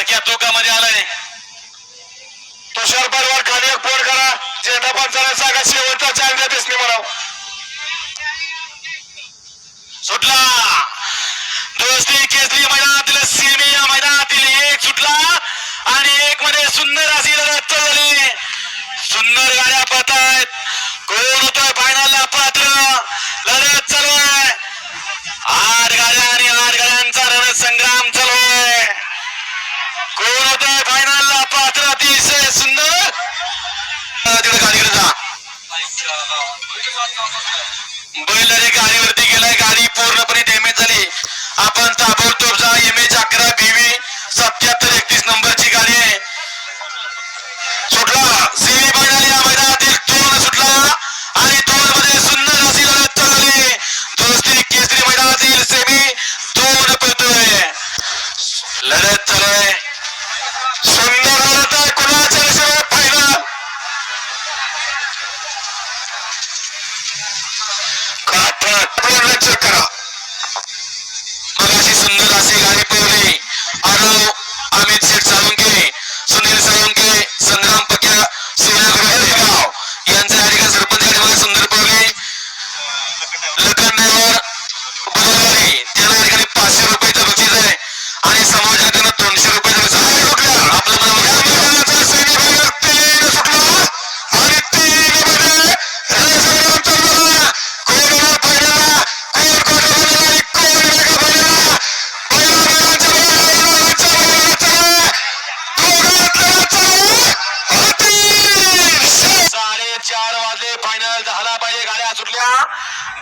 बारक्या तोकामध्ये आलाय. तुषार परवार खाली एक फोन करा. झेंडा पंचाला सांगा शेवटचा चांगला दिसणे म्हणा सुटला. दोस्ती केसरी मैदानातील सेमी या मैदानातील एक सुटला आणि एक मध्ये सुंदर अशी लढत झाली. सुंदर गाड्या पळत आहेत कोण होतोय फायनलला पात्र लढत चालू आहे आठ गाड्या आणि आठ गाड्यांचा रणसंग्राम चालू आहे कोण होतोय फायनलला पात्र अतिशय सुंदर तिकडे गाडीकडे जा बैल गाडीवरती गेलाय गाडी पूर्णपणे डॅमेज झाली.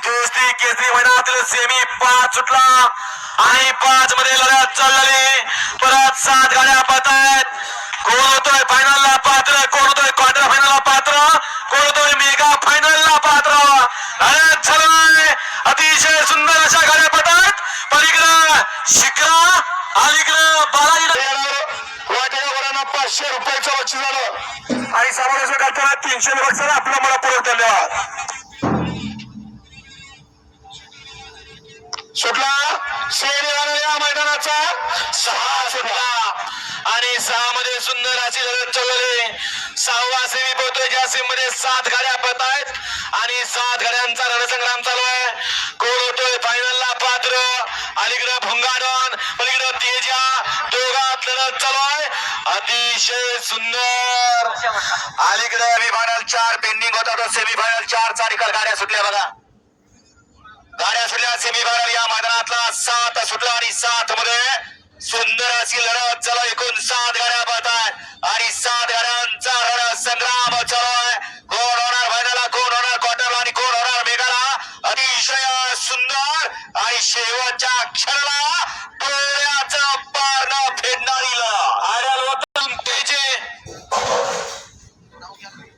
दोस्ती केसरी मैदानातील सेमी पाच सुटला. आणि पाच मध्ये लढत चालली परत सात गाड्या पाहत आहेत कोण होतोय फायनलला पात्र? कोण होतोय क्वार्टर फायनलला पात्र? कोण होतोय मेगा फायनलला पात्र? लढत झालाय. अतिशय सुंदर अशा गाड्या पाहत आहेत पलीकडं शिकरा अलीकडं बालाजी पाचशे रुपयाचं बक्षीस झालं. आणि समावेश करताना तीनशे बक्षीस आपलं मला पूरक धन्यवाद सहा सुटला आणि सहा मध्ये सुंदर अशी लढत चालवली सहावा सेमी पोहतोय ज्या सेमी मध्ये सात गाड्या पत आहेत. आणि सात गाड्यांचा रणसंग्राम चालू आहे. कोण होतोय? फायनलला पात्र. अलीकडे भुंगाडन पलीकडे तेजा. दोघात लढत चालू आहे. अतिशय सुंदर. अलीकडे सेमीफायनल चार पेंडिंग होता तो सेमीफायनल चार. चा निकाल गाड्या सुटल्या बघा. गाड्या सुटल्या सेमीफायनल या मैदानातला सात सुटला आणि सात मध्ये सुंदर अशी लढत चला एकूण सात गाड्या पाहतात आणि सात गाड्यांचा रण संग्राम चालू आहे. कोण होणार फायनलला? कोण होणार क्वार्टरला आणि कोण होणार मेघाला अतिशय सुंदर. आणि शेवटच्या क्षणाला डोळ्याचं पारणं फेडणारी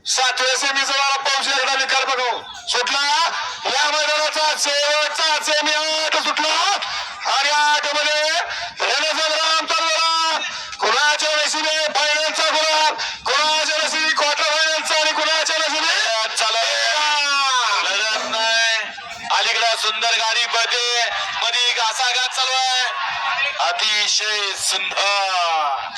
सातव्या सेमीचा मला पाऊस बघू सुटला? या मैदानाचा शेवटचा सेमी नाही सुंदर गाडी पळते. मध्ये घासाघात चालू आहे. अतिशय सुंदर.